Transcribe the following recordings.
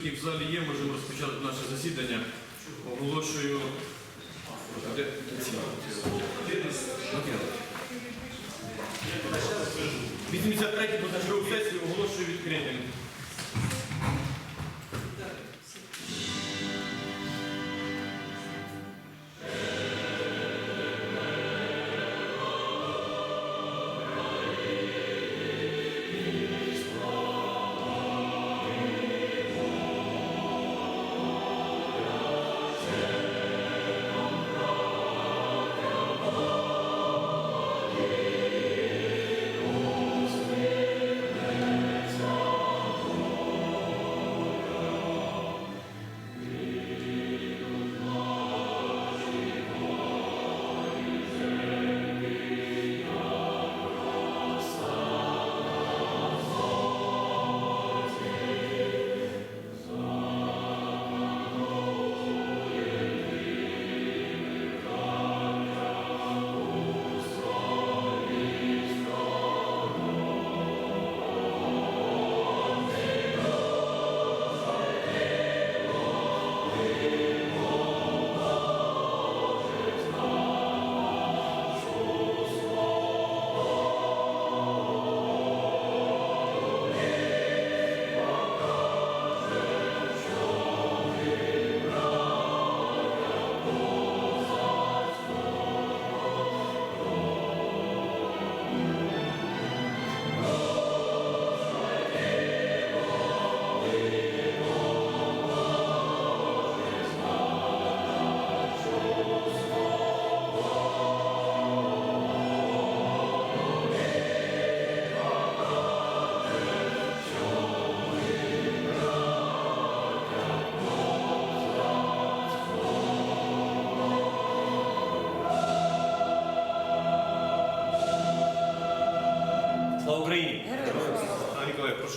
В залі є, можемо розпочати наше засідання. Оголошую. Вісімдесят третій ці? Окей. 83 позачергову сесію оголошую відкритим.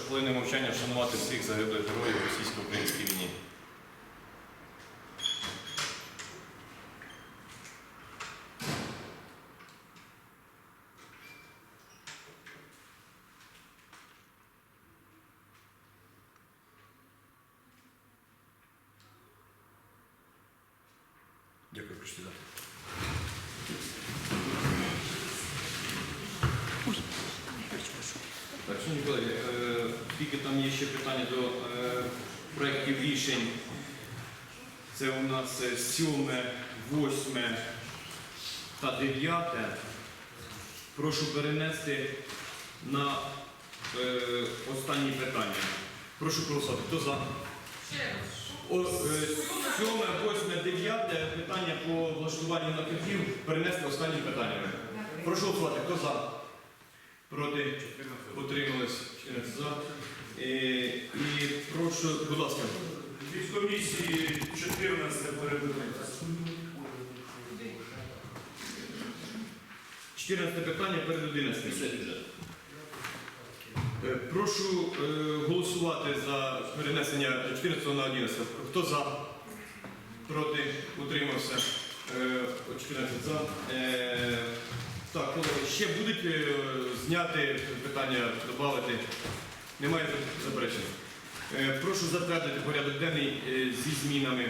Колеги, мовчання вшанувати всіх загиблих героїв російсько-українській війні. Дякую, прошу сідати. Так, шановні колеги, е, тільки там є ще питання до е, проєктів рішень. Це у нас е, сьоме, восьме та дев'яте. Прошу перенести на е, останні питання. Прошу голосувати. Хто за? О, е, Сьоме, восьме, дев'яте питання по влаштуванню накатів перенести останніми питаннями. Прошу голосувати. Хто за? Проти? Утримались 14 за. Е, І прошу, будь ласка. Від комісії 14 передивитися. 14 питання перед 11. Е, Прошу е, голосувати за перенесення 14 на 11. Хто за? Проти? Утримався? Е, 14 за. Е, Так, колеги, ще будуть е, зняти питання, додати? Немає заперечень. Е, Прошу затвердити порядок денний е, зі змінами.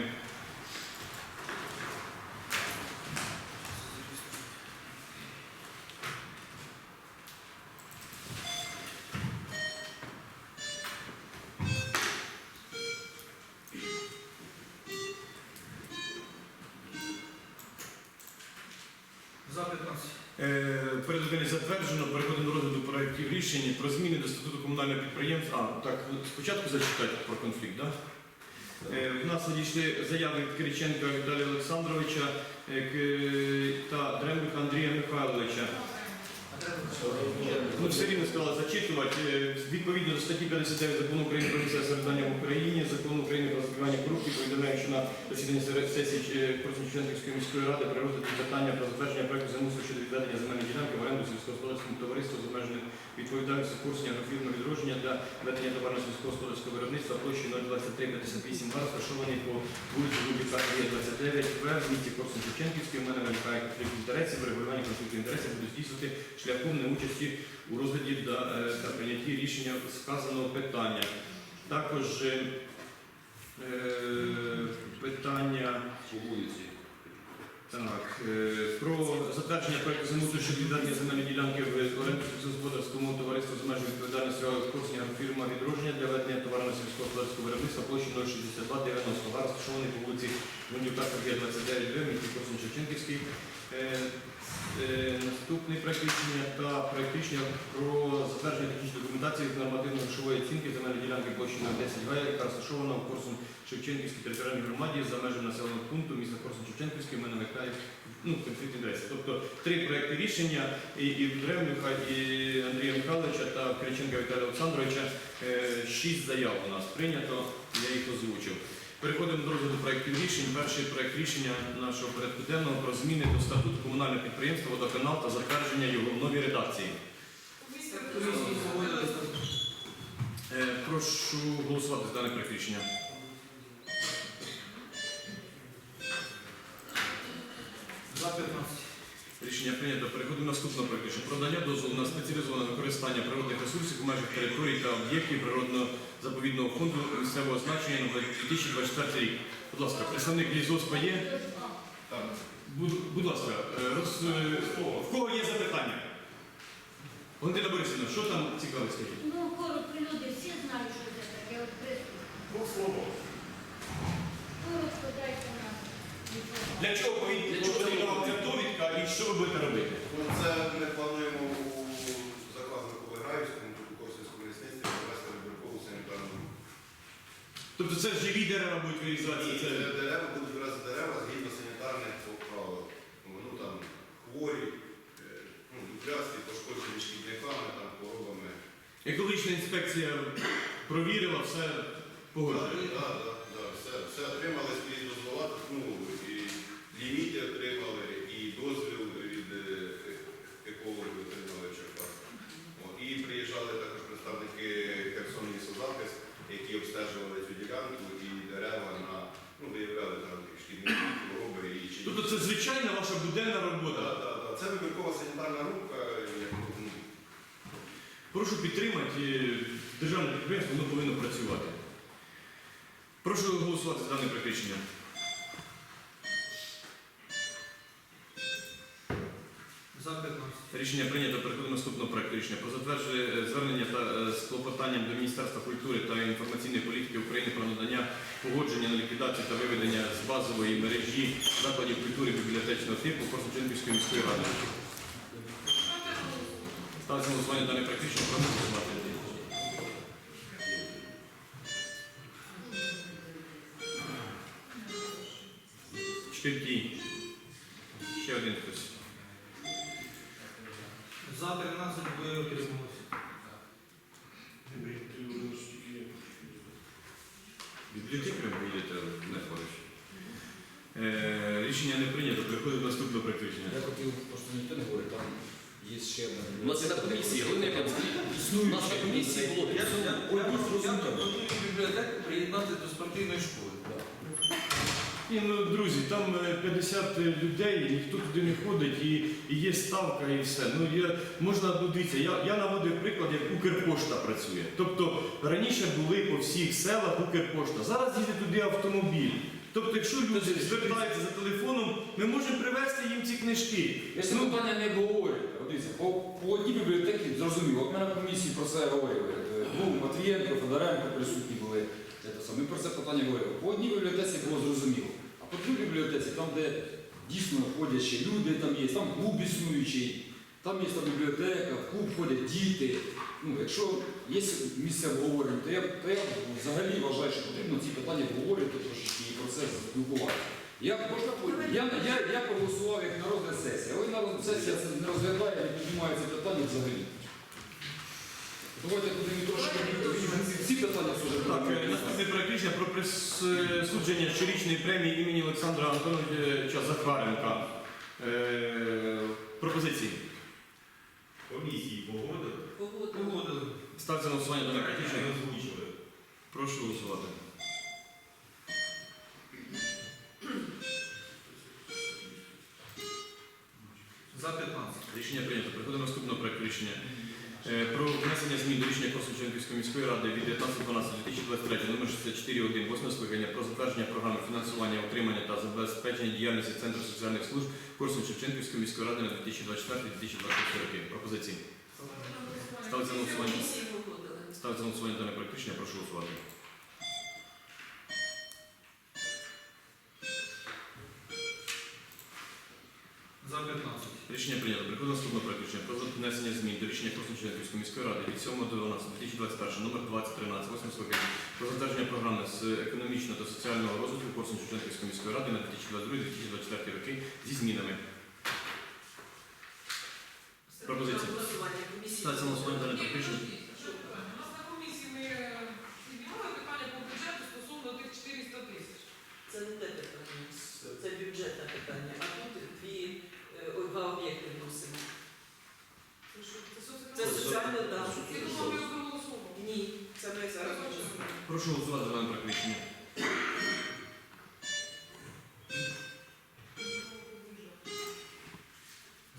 Розгляду проєктів про зміни до статуту комунального підприємства. А, так, спочатку зачитати про конфлікт, так? Е, В нас надійшли заяви від Кириченка Віталія Олександровича е, та Дремлюка Андрія Михайловича. Ну, все рівно сказали зачитувати. Е, Відповідно до статті 59 закону України про місцеве самоврядування в Україні, закону України про запобігання корупції, повідомляю, що на засіданні сесії Корсунченківської міської ради при розгляді питання про затвердження проекту землеустрою щодо відведення земельної ділянки в оренду сільськогосподарському товариству з обмеженою відповідальністю курсні агрофірми відродження для ведення товарно сільськогосподарського виробництва площі 02358 га, розташований по вулиці Лубіка 29 В місті Корсун-Шевченківський. У мене виникає конфлікт інтересів, врегулювання конфлікту інтересів буде здійснювати шляхом повне участі у розгляді е, та прийнятті рішення сказаного питання. Також е, питання по вулиці. Так, е, про затвердження проєкту замусу щодо віддання земельної ділянки в оренду сільськогосподарському товариству з межою відповідальності Корсня фірма відродження для ведення товарно сільськогосподарського виробництва площі 06290 га розташований по вулиці Гундюка Сергія 29 в місті Корсун Шевченківський. Е, Е, е, Наступний проект та проект рішення про затвердження технічної документації з нормативно-грошової оцінки земельної ділянки площі 010 га, яка розташована в Корсун Шевченківській територіальній громаді за межами населеного пункту міста Корсун Шевченківський, мене виникає ну, конфлікт інтересів. Тобто три проекти рішення і, і Древнюха, і Андрія Михайловича та Кириченка Віталія Олександровича. Е, Шість заяв у нас прийнято, я їх озвучив. Переходимо до розгляду проєктів рішень. Перший проєкт рішення нашого порядку денного про зміни до статуту комунального підприємства «Водоканал» та затвердження його в новій редакції. Е, Прошу голосувати за дане проєкт рішення. За 15. Рішення прийнято. Переходимо наступного проєкту рішення. Про надання дозволу на спеціалізоване використання природних ресурсів у межах територій та об'єктів природного заповідного фонду місцевого значення на 2024 рік. Будь ласка, представник лісгоспа є? Будь, будь ласка, е, роз, е, в кого є запитання? Валентина Борисівна, що там цікаве скажіть? Ну, коротко люди всі знають, що це таке. От. Коротко дайте нам. Для чого потрібна вам ця довідка і що ви будете робити? Ну, Це ми плануємо у заказнику Виграївському, Косівському лісництві провести вибіркову санітарну. Тобто це живі дерева будуть вирізатися? І Це... це дерева будуть виразити дерева згідно санітарних правил. Ну там хворі, е, ну, дуплясті, пошкоджені шкідниками, там, хворобами. Екологічна інспекція провірила, все погоджує. Так, так, так, все отримали скрізь дозвола, ну, і ліміти отримали, і дозвіл від е, екологів отримали в Черкасах. От, І приїжджали також представники Херсон лісозахист, які обстежували цю ділянку і дерева на, ну, виявляли там шкідники, хвороби і чи. Тобто це звичайна ваша буденна робота. да, да. Це вибіркова санітарна рубка, як, ну, Прошу підтримати державне підприємство, воно повинно працювати. Прошу голосувати за дане прикричення. За 15. Рішення прийнято. Переходимо до наступного проекту рішення про затвердження звернення та е, з клопотанням до Міністерства культури та інформаційної політики України про надання погодження на ліквідацію та виведення з базової мережі закладів культури бібліотечного типу Корсунченківської міської ради. Ставиться голосування дане практично рішення. До рішення. Я хотів, просто ніхто не говорить, там є ще одна. У нас є на комісії, головне У нас на комісії було Я пропоную бібліотеку приєднати до спортивної школи. Ні, ну, друзі, там е, 50 людей, ніхто туди не ходить, і, і є ставка, і все. Ну, я, можна, ну, дивіться, я, я наводив приклад, як Укрпошта працює. Тобто раніше були по всіх селах Укрпошта. Зараз їде туди автомобіль. Тобто, якщо люди звертаються за телефоном, ми можемо привезти їм ці книжки. Я це питання не обговорюю. Дивіться, по, по одній бібліотеці зрозуміло. От ми на комісії про це говорили. Е, Був Матвієнко, Федоренко присутні були. Ми про це питання говорили. По одній бібліотеці було зрозуміло. А по другій бібліотеці, там, де дійсно ходять ще люди, там є, там клуб існуючий, там є бібліотека, в клуб ходять діти. Ну, якщо є місце обговорення, то я, то я взагалі вважаю, що потрібно ці питання обговорювати трошечки і про це спілкувати. Я, можна, я, я, я проголосував як на розгляд сесії, але на розгляд сесія це не розглядає, не піднімає це питання взагалі. Давайте будемо трошки ці- ці питання все Так, е, наступне проект рішення про присудження щорічної премії імені Олександра Антоновича Захаренка. Е, пропозиції. Комісії погодили. Погодили. Ставиться на голосування проект озвучили. Прошу голосувати. За 15. Рішення прийнято. Переходимо до наступного проекту рішення. Е, Про внесення змін до рішення Корсунченківської міської ради від 19.12.2023 номер 64.1 8 скликання про затвердження програми фінансування, утримання та забезпечення діяльності Центру соціальних служб Корсунь-Шевченківської міської ради на 2024-2026 роки. Пропозиції. Ставиться на голосування. Ставиться на голосування дане проект. Прошу голосувати. За 15. Рішення прийнято. Приходимо наступного проекту рішення про внесення змін до рішення Корсунченківської міської ради від 7 до 12 2021 номер 2013 8 скликання про затвердження програми з економічного та соціального розвитку Корсунченківської міської ради на 2022-2024 роки зі змінами.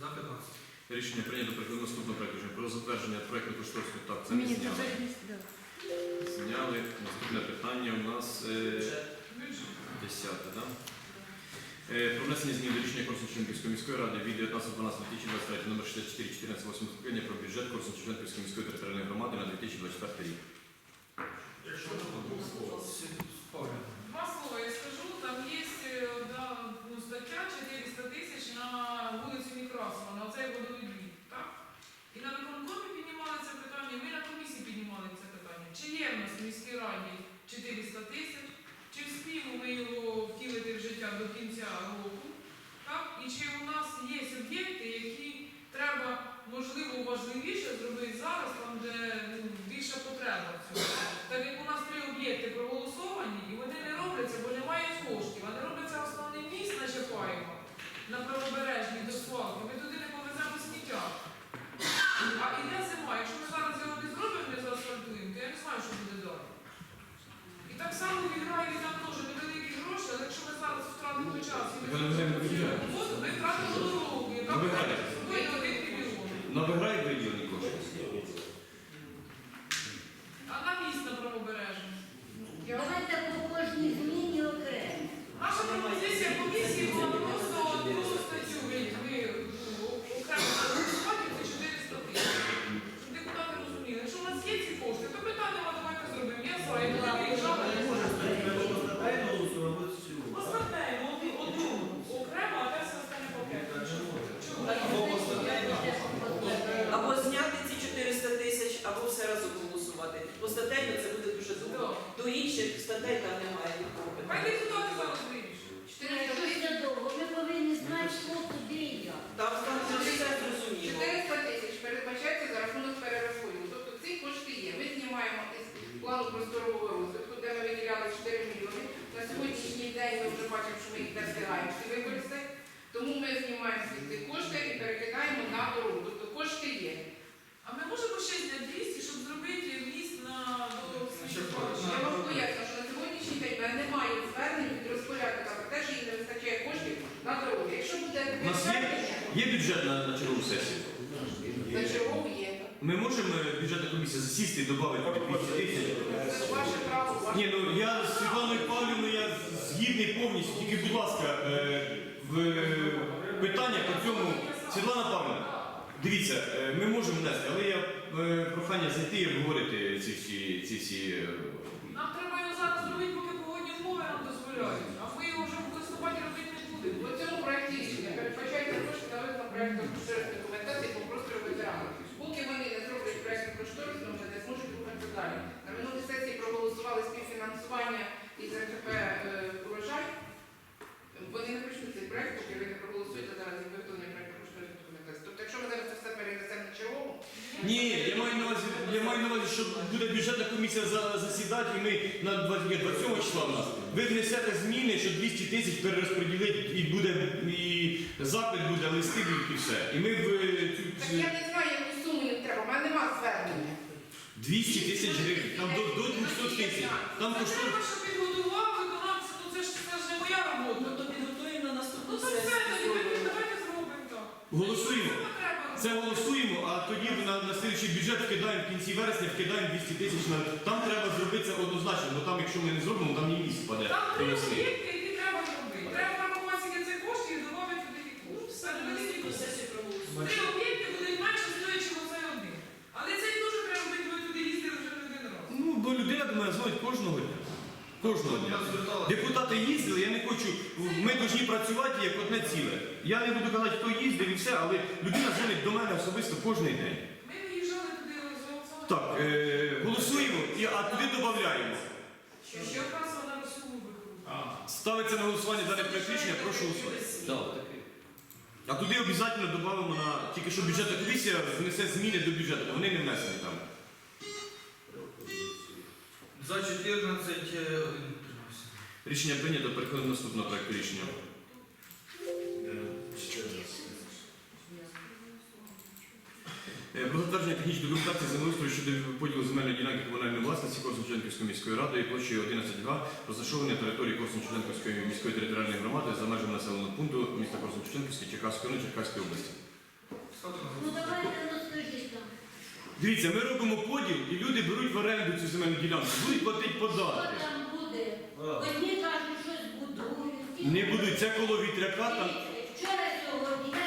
За 15. Рішення прийнято. Приходимо наступного проекту про затвердження проекту кошторису. Так, це не зняли. Зняли. Наступне питання у нас е, Бюджет. Десяте, да? Е, Про внесення змін до рішення Корсунченківської міської ради від 19.12.2023 номер 64 14 8 скликання про бюджет Корсунченківської міської територіальної громади на 2024 рік. Якщо можна, двох слов. Павлівна. Два слова я скажу. Там є е, да, ну, стаття 400 тисяч на вулицю На цей. Так? І на виконкомі піднімали це питання, ми на комісії піднімали це питання. Чи є в нас в міській раді 400 тисяч, чи вспіємо ми його втілити в життя до кінця року, так? І чи у нас є об'єкти, які треба, можливо, важливіше зробити зараз, там, де ну, більша потреба в цьому. Так як у нас три об'єкти проголосовані, і вони не робляться, бо немає коштів, а не робиться основний міст на Чапаєва, на правобережній до свалки. Ми повеземо. А іде зима, якщо ми зараз його не зробимо, не заасфальтуємо, то я не знаю, що буде далі. І так само відграє там теж невеликі гроші, але якщо ми зараз втратимо час і виїжджають. роботу, ми втратимо дорогу, яка Ну, вийде один мільйон. На виділені кошти. А на міст на правобережній. Я Давайте по кожній зміні окремо. Наша пропозиція комісії була просто одну статтю ви ну, окремо голосувати це 400 тисяч. Щоб депутати розуміли, якщо у нас є ці кошти, то питання давайте зробимо. Я за, я не виїжджала. Остатньо, одну, одну окремо, а десь остане пакет. Або зняти ці 400 тисяч, або все разом голосувати. Бо статейно це буде дуже довго. До інших статей там немає нікого. Хай депутати зараз вирішують. Якщо це довго, ми повинні знати, що куди і як. Там там вже все зрозуміло. 400 тисяч передбачається за рахунок перерахунку. Тобто ці кошти є. Ми знімаємо із плану здорового розвитку, де ми виділяли 4 мільйони. На сьогоднішній день ми вже бачимо, що ми їх не встигаємо використати. Тому ми знімаємо ці кошти і перекидаємо на дорогу. Тобто кошти є. А ми можемо ще зняти 200, щоб зробити міст на до Я вам поясню, що на сьогоднішній день в мене немає звернень від розпорядника про те, що їм не вистачає коштів на дорогу. Якщо буде У нас є, звернення, є бюджет на, на чергову сесію. на чергову є. Ми можемо е, бюджетна комісія засісти і додати 200 тисяч. Це ваше право, ваше Ні, ну я з Світланою Павлівною я згідний повністю. Тільки, будь ласка, е, в питання по цьому. Світлана Павлівна, дивіться, е, ми можемо внести, але я е, прохання зайти і обговорити ці всі ці всі. е, Нам треба його зараз зробити, поки погодні умови нам дозволяють. А ми його вже в листопаді робити не будемо. У цьому проєкті рішення передбачається кошти на виконання проєкту кошторисної документації по простору ветеранів. Поки вони не зроблять проєкт кошторисну, вони не зможуть рухатися далі. На минулій сесії проголосували співфінансування із РКП е, «Урожай». Вони не почнуть цей проєкт, поки ви не проголосуєте зараз і виготовлення проєкту кошторисної документації. Тобто, якщо ми зараз це все перенесемо на чергову, Ні, я маю на увазі, я маю на увазі, що буде бюджетна комісія за- засідати, і ми на 27 числа в нас. Ви внесете зміни, що 200 тисяч перерозподілити, і буде і запит буде, листи будуть і все. І ми в е, цю, так я не знаю, яку суму їм треба, в мене немає звернення. 200 тисяч гривень, там до, до 200 тисяч. Там Це коштує. треба, щоб підготував виконавця, ну це ж це ж не моя Ну робота. то підготуємо на Ну то все, сесію. тоді давайте зробимо так. Голосуємо. Це треба Це голосуємо, а тоді на, на слідчий бюджет. вкидаємо в кінці вересня, вкидаємо 200 тисяч на там треба зробити це однозначно, бо там, якщо ми не зробимо, там ні місць паде Там до три весни. об'єкти, які треба зробити. Треба врахувати скільки цих коштів і додати туди кошти. Все На наступну сесію. Три об'єкти будуть менше стоячи оцей один. Але цей теж треба робити, ви туди їздили вже не один раз. Ну, бо людина до мене кожного дня. Кожного дня. Депутати їздили, я не хочу. Ми повинні працювати як одне ціле. Я не буду казати, хто їздив і все, але людина дзвонить до мене особисто кожен день. Ми виїжджали туди з. Так, е, голосуємо, і, а туди додаємо. Що ще якраз вона суму викрутила. Ставиться на голосування дане рішення, прошу голосувати. Да. А туди обов'язково додамо на тільки що бюджетна комісія внесе зміни до бюджету, вони не внесені там. За 14 е. Рішення прийнято, переходимо до наступного проекту рішення. Е, Про затвердження технічної документації землеустрою щодо поділу земельної ділянки комунальної власності Корсунченківської міської ради площею 11 га, розташованої на території Корсунченківської міської територіальної громади за межами населеного пункту міста Корсунченківської Черкаської району Черкаської області. Ну давайте Дивіться, ми робимо поділ і люди беруть в оренду цю земельну ділянку, будуть платити що податки. там буде. Одні кажуть, щось будують. Не будуть, це коло вітряка там. Вчора сьогодні я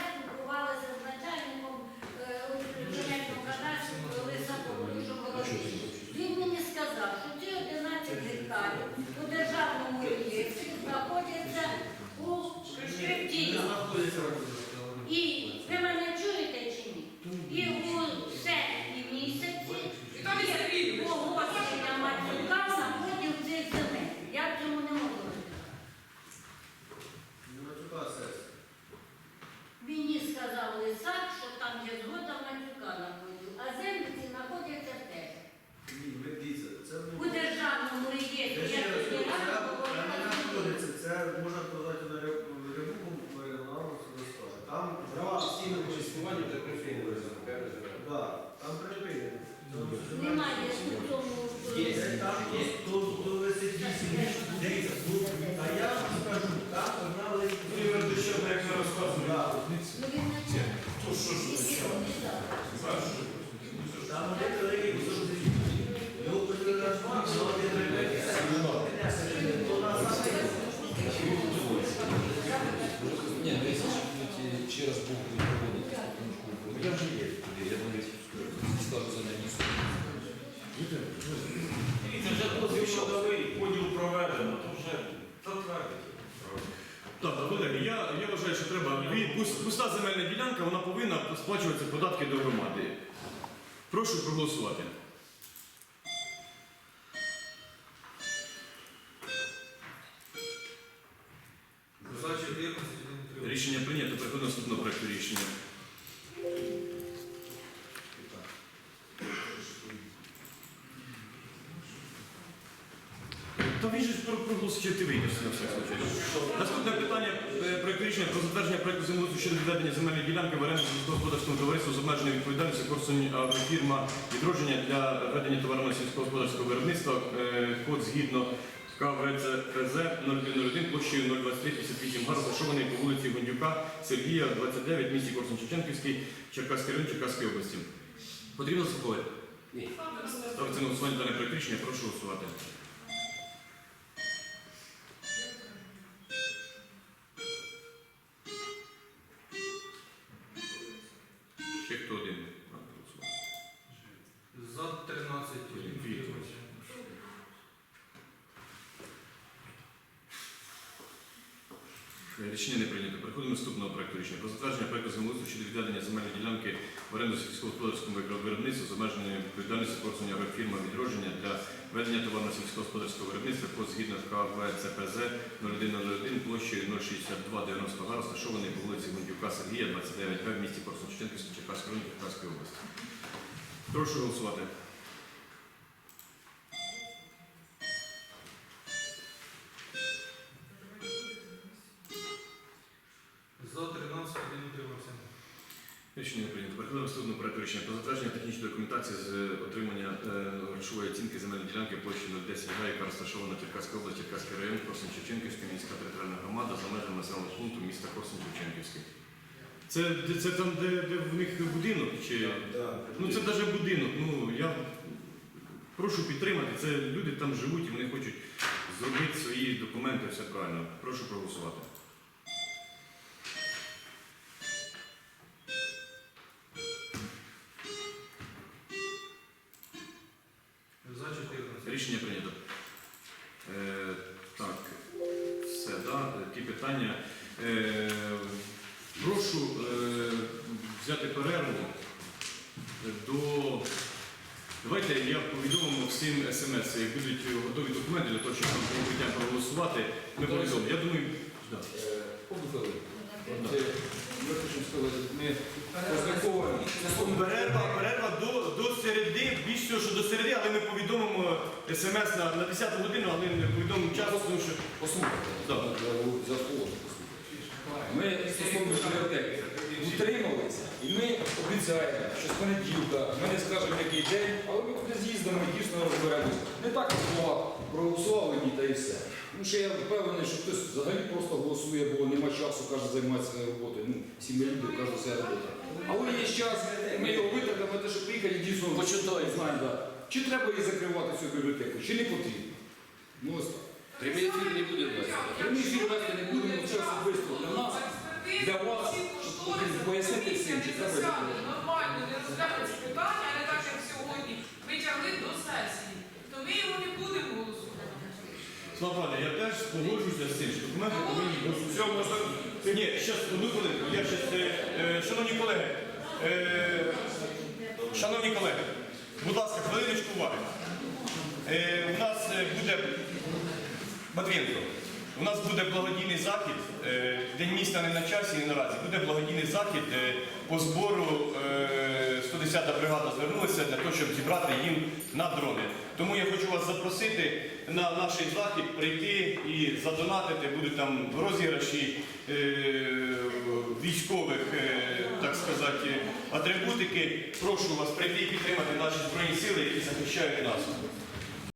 Прошу проголосувати. За 14 один утримався. Рішення прийнято, переходимо до наступного проекту рішення. Ж про ти вийдеш на всяк случай. Наступне питання е, рішення про затвердження проекту землеустрою щодо відведення земельної ділянки в оренду сільськогосподарському товариству з обмеженою відповідальністю Корсунь агрофірма відродження для ведення товарного сільськогосподарського виробництва. Е, Код згідно КВЦПЗ 0101 площею 02358 га, розташований по вулиці Гондюка Сергія, 29, місті Корсунь-Шевченківський, Черкаський район, Черкаської області. Потрібно заходити? Ставиться на голосування дане рішення, прошу голосувати. Рішення не прийнято. Переходимо до наступного проекту рішення. Про затвердження проекту землеустрою щодо відведення земельної ділянки в оренду сільськогосподарському виробництву з обмеженою відповідальністю Корсуня агрофірма відродження для ведення товарно сільськогосподарського виробництва код згідно КВЦПЗ 0101 площею 06290 га, розташований по вулиці Гундюка Сергія, 29 в місті район, Черкаської області. Прошу голосувати. До наступного проекту рішення про затвердження технічної документації з отримання е, грошової оцінки земельної ділянки площі 010 га, яка розташована в Черкаській області, Черкаський район, Корсун Шевченківський, міська територіальна громада за межами населеного пункту міста Корсун Шевченківський. Це, це там, де, де в них будинок? Чи... Ну це навіть будинок. Ну я прошу підтримати. Це люди там живуть і вони хочуть зробити свої документи, все правильно. Прошу проголосувати. Рішення прийнято. Е, так, все, да, ті питання. Е, прошу е, взяти перерву до. Давайте я повідомимо всім смс, як будуть готові документи для того, щоб там прибуття проголосувати. Ми повідомимо. Я думаю, да. Е, е, Ми хочемо сказати, ми розраховуємо. Перерва, перерва до, до середи, більш всього, що до середи, але ми повідомимо смс на, на 10 годину, але не повідомимо час, тому що Послухайте, за за послухайте. Ми стосовно бібліотеки утрималися, і ми обіцяємо, що з понеділка ми не скажемо, який день, але ми куди з'їздимо і дійсно розберемося. Не так слова проголосували та і все. Тому що я впевнений, що хтось взагалі просто голосує, бо нема часу, каже, займається своєю роботою. Ну, всі ми люди, кожен своя робота. Але є час, ми його витратимо те, щоб приїхати і дійсно Почитаємо. знаємо, да. чи треба її закривати цю бібліотеку, чи не потрібно. Ну ось так. Прямий ефір не буде вести. Прямий ефір вести не будемо, це особисто для нас. для вас, щоб пояснити всім, чи треба зробити. нормально, не розглянути питання, а не так, як сьогодні. Витягли до сесії. То ми його не. Слава я теж погоджуюся з цим, що документи повинні бути. Все, можна. Ні, зараз, одну хвилинку. Я щас, е, е, шановні колеги, е, шановні колеги, будь ласка, хвилиночку уваги. Е, у нас е, буде Матвієнко, у нас буде благодійний захід. е, День міста не на часі, не наразі. Буде благодійний захід е, по збору. е, 110-та бригада звернулася для того, щоб зібрати їм на дрони. Тому я хочу вас запросити на наш захід, прийти і задонатити. Будуть там розіграші е, військових, е, так сказати, атрибутики. Прошу вас прийти і підтримати наші збройні сили, які захищають нас.